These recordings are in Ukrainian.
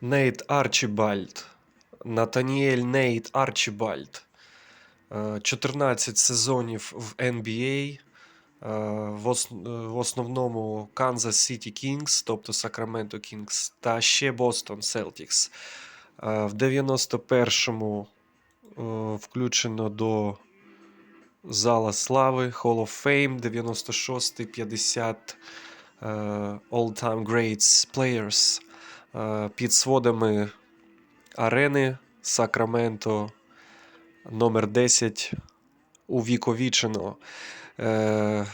Нейт Арчібальд. Натаніель Нейт Арчібальд. Е, 14 сезонів в NBA. е, е, в основному Kansas City Kings, тобто Sacramento Kings, та ще Celtics. Е, В 91-му е, включено до Зала Слави Hall of Fame, 96-й 50 е, All-Time Greats Players е, під сводами арени Сакраменто номер 10 увіковічено. Е,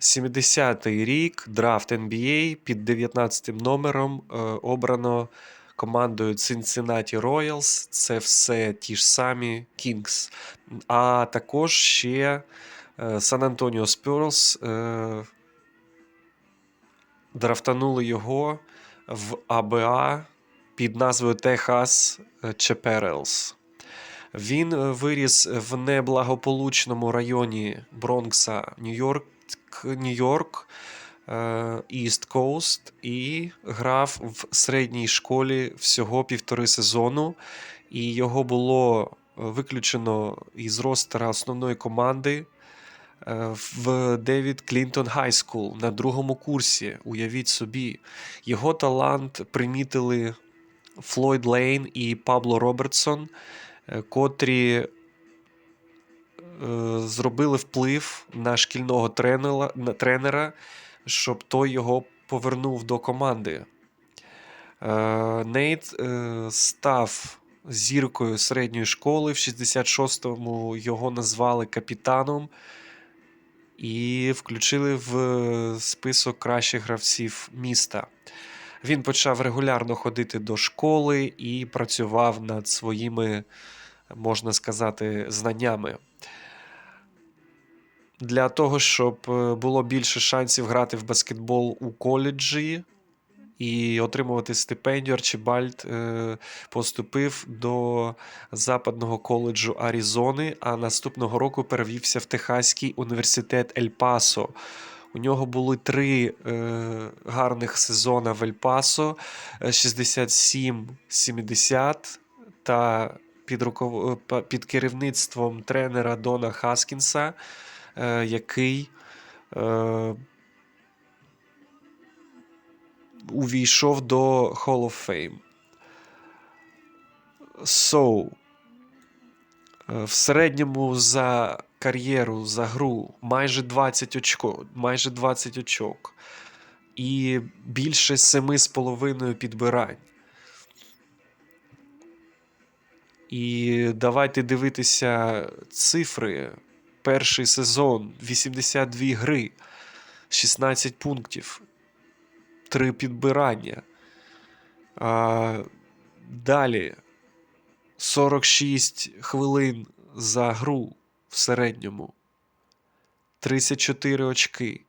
70-й рік драфт NBA під 19 м номером е, обрано командою Cincinnati Royals. Це все ті ж самі Kings. А також ще Сан Антоніо Spurs е, драфтанули його в АБА під назвою Техас Чеперелс. Він е, виріс в неблагополучному районі Бронкса, Нью-Йорк, Нью-Йорк, Іст Коуст і грав в середній школі всього півтори сезону. І його було е, виключено із ростера основної команди е, в Девід Клінтон Хай Скул на другому курсі. Уявіть собі, його талант примітили Флойд Лейн і Пабло Робертсон, е, котрі е, зробили вплив на шкільного тренера, щоб той його повернув до команди. Е, Нейт е, став зіркою середньої школи. В 66-му його назвали капітаном і включили в список кращих гравців міста. Він почав регулярно ходити до школи і працював над своїми, можна сказати, знаннями. Для того, щоб е, було більше шансів грати в баскетбол у коледжі і отримувати стипендію, Арчибальд е, поступив до Западного коледжу Аризони, а наступного року перевівся в Техаський університет Ель Пасо. У нього були три е, гарних сезона в Ель Пасо: е, 67-70 та під, руков... е, під керівництвом тренера Дона Хаскінса, е, який е, увійшов до Hall of Fame. So, е, в середньому за кар'єру, за гру майже 20 очко, майже 20 очок. І більше 7,5 підбирань. І давайте дивитися цифри. Перший сезон 82 гри, 16 пунктів, 3 підбирання. А, далі 46 хвилин за гру в середньому. 34 очки.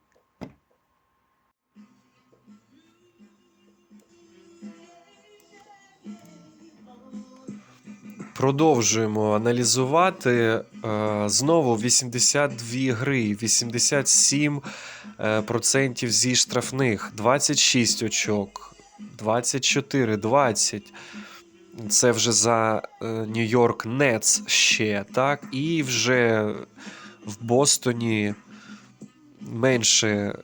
Продовжуємо аналізувати. Е, Знову 82 гри, 87 е, процентів зі штрафних, 26 очок, 24, 20. Це вже за Нью-Йорк Нетс ще, так? І вже в Бостоні менше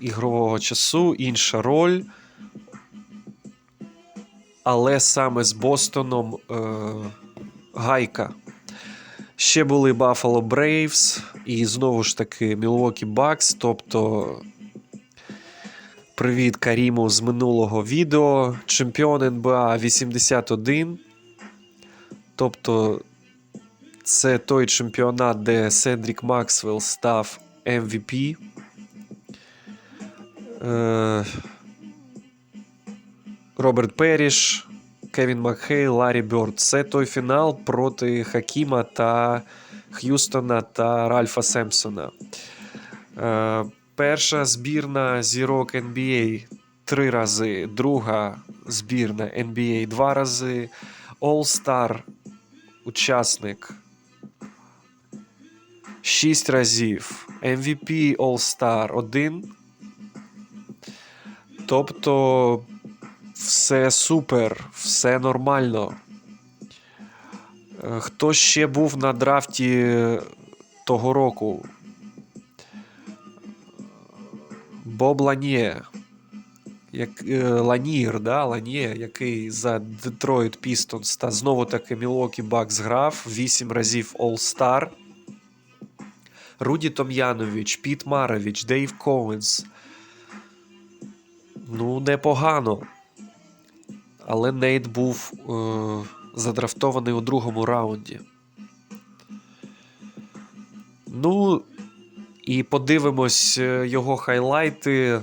ігрового часу, інша роль. Але саме з Бостоном е, гайка. Ще були Buffalo Braves і знову ж таки Milwaukee Bucks. Тобто, привіт Каріму з минулого відео. Чемпіон НБА 81. Тобто, це той чемпіонат, де Седрік Максвелл став MVP. Е, Роберт Періш, Кевін Макхейл, Ларі Бьорд. Це той фінал проти Хакіма та Х'юстона та Ральфа Семпсона. Е, перша збірна зірок NBA три рази, друга збірна NBA два рази, All-Star учасник шість разів, MVP All-Star один. Тобто Все супер, все нормально. Е, Хто ще був на драфті того року? Боб Ланьє. Як, е, Ланір, да? Ланьє, який за Детройт Пістонс та знову таки Мілокі Бакс грав 8 разів All-Star. Руді Том'янович, Піт Марович, Дейв Коуенс. Ну, непогано. Але Нейт був е, задрафтований у другому раунді. Ну, і подивимось е, його хайлайти.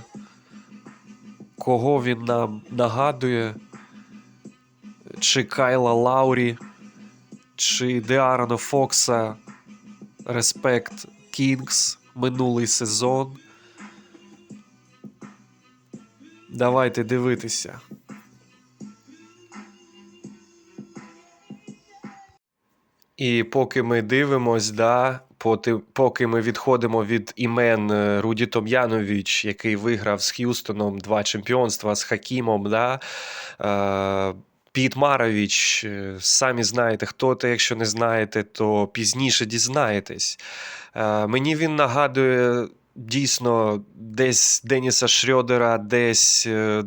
Кого він нам нагадує? Чи Кайла Лаурі, чи Деарона Фокса. Респект Кінгс минулий сезон. Давайте дивитися. І поки ми дивимось, да, поки ми відходимо від імен е, Руді Том'янович, який виграв з Х'юстоном два чемпіонства з Хакімом, да, е, Піт Марович, е, самі знаєте, хто це, якщо не знаєте, то пізніше дізнаєтесь. Е, Мені він нагадує дійсно десь Деніса Шрьодера, десь е,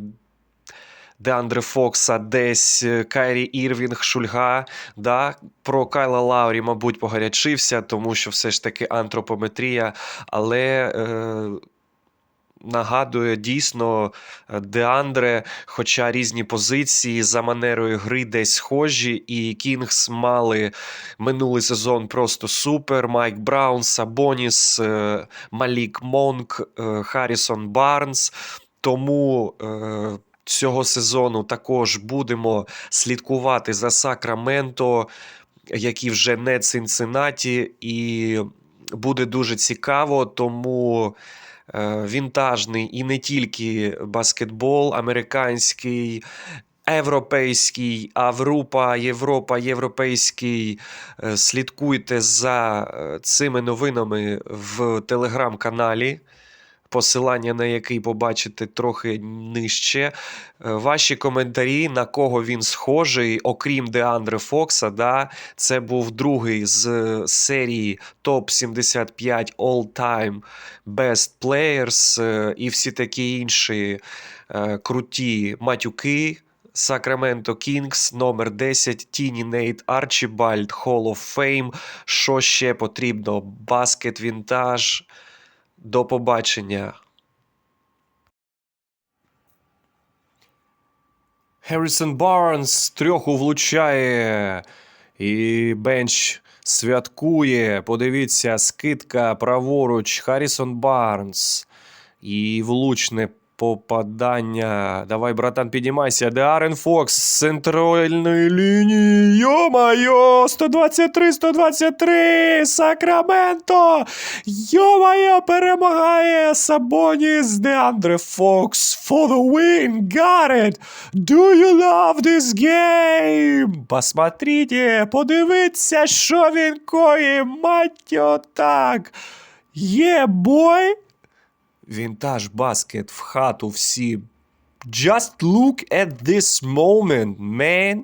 Деандре Фокса, десь е, Кайрі Ірвінг, Шульга. Да? Про Кайла Лаурі, мабуть, погарячився, тому що все ж таки антропометрія, але. Е, Нагадує дійсно е, Деандре, хоча різні позиції за манерою гри десь схожі, і Кінгс мали минулий сезон просто супер. Майк Браун, Сабоніс, е, Малік Монк, Харрісон Барнс. Тому цього сезону також будемо слідкувати за Сакраменто, які вже не Цинциннаті, і буде дуже цікаво, тому. е, Вінтажний і не тільки баскетбол, американський, європейський, Аврупа, Європа, європейський. Е, Слідкуйте за е, цими новинами в телеграм-каналі, посилання на який побачите трохи нижче. Е, Ваші коментарі, на кого він схожий, окрім Деандре Фокса, да, це був другий з е, серії топ 75 All-Time Best Players е, і всі такі інші круті матюки. Сакраменто Кінгс, номер 10, Тіні Нейт Арчібальд, Hall of Fame. Що ще потрібно? Баскет Вінтаж. До побачення. Гаррісон Барнс трьоху трьох влучає. І бенч святкує. Подивіться, скидка праворуч. Харрісон Барнс. І влучне попадання. Давай, братан, підіймайся. Деарен Фокс з центральної лінії. Йо-майо! 123, 123! Сакраменто! Йо-майо, перемагає Сабоніс Деандре Фокс for the win. It! Do you love this game? Посмотрите, подивіться, що він коїть, мать його так. Є, бой! Вінтаж баскет в хату всім. Just look at this moment, man.